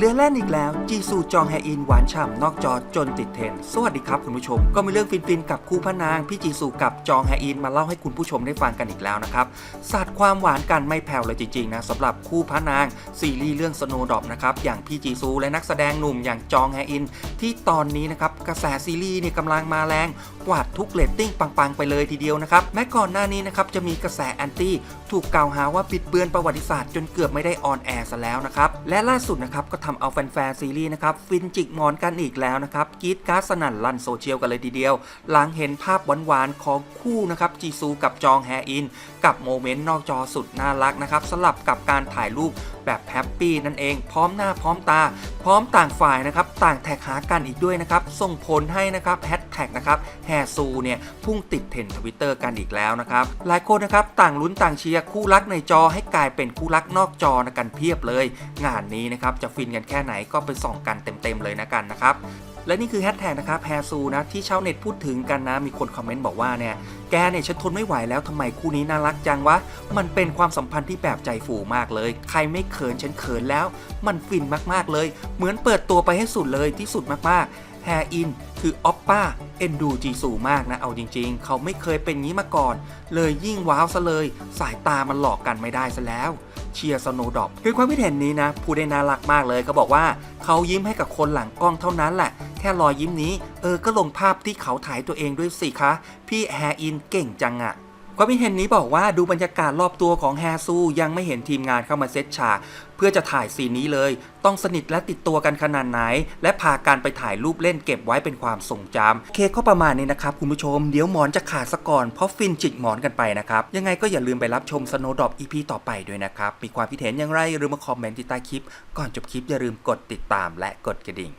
เรือแล่นอีกแล้ว จีซูจองแฮอินหวานฉ่ำนอกจอจนติดเทรนสวัสดีครับคุณผู้ชม ก็มีเรื่องฟินๆกับคู่พระนาง พี่จีซูกับจองแฮอินมาเล่าให้คุณผู้ชมได้ฟังกันอีกแล้วนะครับสาดความหวานกันไม่แผ่วเลยจริงๆนะสำหรับคู่พระนาง ซีรีส์เรื่องสโนดอปนะครับอย่างพี่จีซูและนักแสดงหนุ่มอย่างจองแฮอิน ที่ตอนนี้นะครับกระแสซีรีส์เนี่ยกำลังมาแรงกวาดทุกเรตติ้งปังๆไปเลยทีเดียวนะครับแม้ก่อนหน้านี้นะครับจะมีกระแสแอนตี้ถูกกล่าวหาว่าบิดเบือนประวัติศาสตร์จนเกือบไม่ได้ออนแอร์ซะแล้วนะครับและล่าสุดนะครับก็ททำเอาแฟนๆซีรีส์นะครับฟินจิกหมอนกันอีกแล้วนะครับกีดการ์ดสนั่นลั่นโซเชียลกันเลยทีเดียว หลังเห็นภาพหวานๆของคู่นะครับจีซูกับจองแฮอิน กับโมเมนต์นอกจอสุดน่ารักนะครับสลับกับการถ่ายรูปแบบแฮปปี้นั่นเอง พร้อมหน้าพร้อมตา พร้อมต่างฝ่ายนะครับต่างแท็กหากันอีกด้วยนะครับส่งผลให้นะครับแฮชแท็กนะครับแฮซูเนี่ยพุ่งติดเทรนด์ทวิตเตอร์กันอีกแล้วนะครับหลายคนนะครับต่างลุ้นต่างเชียร์คู่รักในจอให้กลายเป็นคู่รักนอกจอนะกันเพียบเลย งานนี้นะครับจะฟินกันแค่ไหนก็ไปส่องกันเต็มๆเลยนะกันนะครับและนี่คือแฮชแท็กนะครับแฮซูนะที่ชาวเน็ตพูดถึงกันนะ มีคนคอมเมนต์บอกว่าเนี่ยแกเนี่ยฉันทนไม่ไหวแล้วทำไมคู่นี้น่ารักจังวะ มันเป็นความสัมพันธ์ที่แบบใจฟูมากเลย ใครไม่เขินฉันเขินแล้ว มันฟินมากๆเลย เหมือนเปิดตัวไปให้สุดเลยที่สุดมากๆแฮอินคือออปป้า เอ็นดูจีซูมากนะ เอาจริง ๆ เขาไม่เคยเป็นงี้มาก่อน เลยยิ่งว้าวซะเลย สายตามันหลอกกันไม่ได้ซะแล้วเชียร์สโนดอปคือความคิดเห็นนี้นะ ผู้ได้น่ารักมากเลยเขาบอกว่าเขายิ้มให้กับคนหลังกล้องเท่านั้นแหละ แค่รอยยิ้มนี้ เออก็ลงภาพที่เขาถ่ายตัวเองด้วยสิคะ พี่แฮอินเก่งจังอะ ความคิดเห็นนี้บอกว่าดูบรรยากาศรอบตัวของแฮซูยังไม่เห็นทีมงานเข้ามาเซตฉากเพื่อจะถ่ายซีนนี้เลย ต้องสนิทและติดตัวกันขนาดไหน และพากันไปถ่ายรูปเล่นเก็บไว้เป็นความทรงจำเคก็ประมาณนี้นะครับคุณผู้ชม เดี๋ยวหมอนจะขาดซะก่อนเพราะฟินจิกหมอนกันไปนะครับ ยังไงก็อย่าลืมไปรับชมสโนดอป EP ต่อไปด้วยนะครับ มีความคิดเห็นอย่างไรหรือมาคอมเมนต์ที่ใต้คลิป ก่อนจบคลิปอย่าลืมกดติดตามและกดกระดิ่ง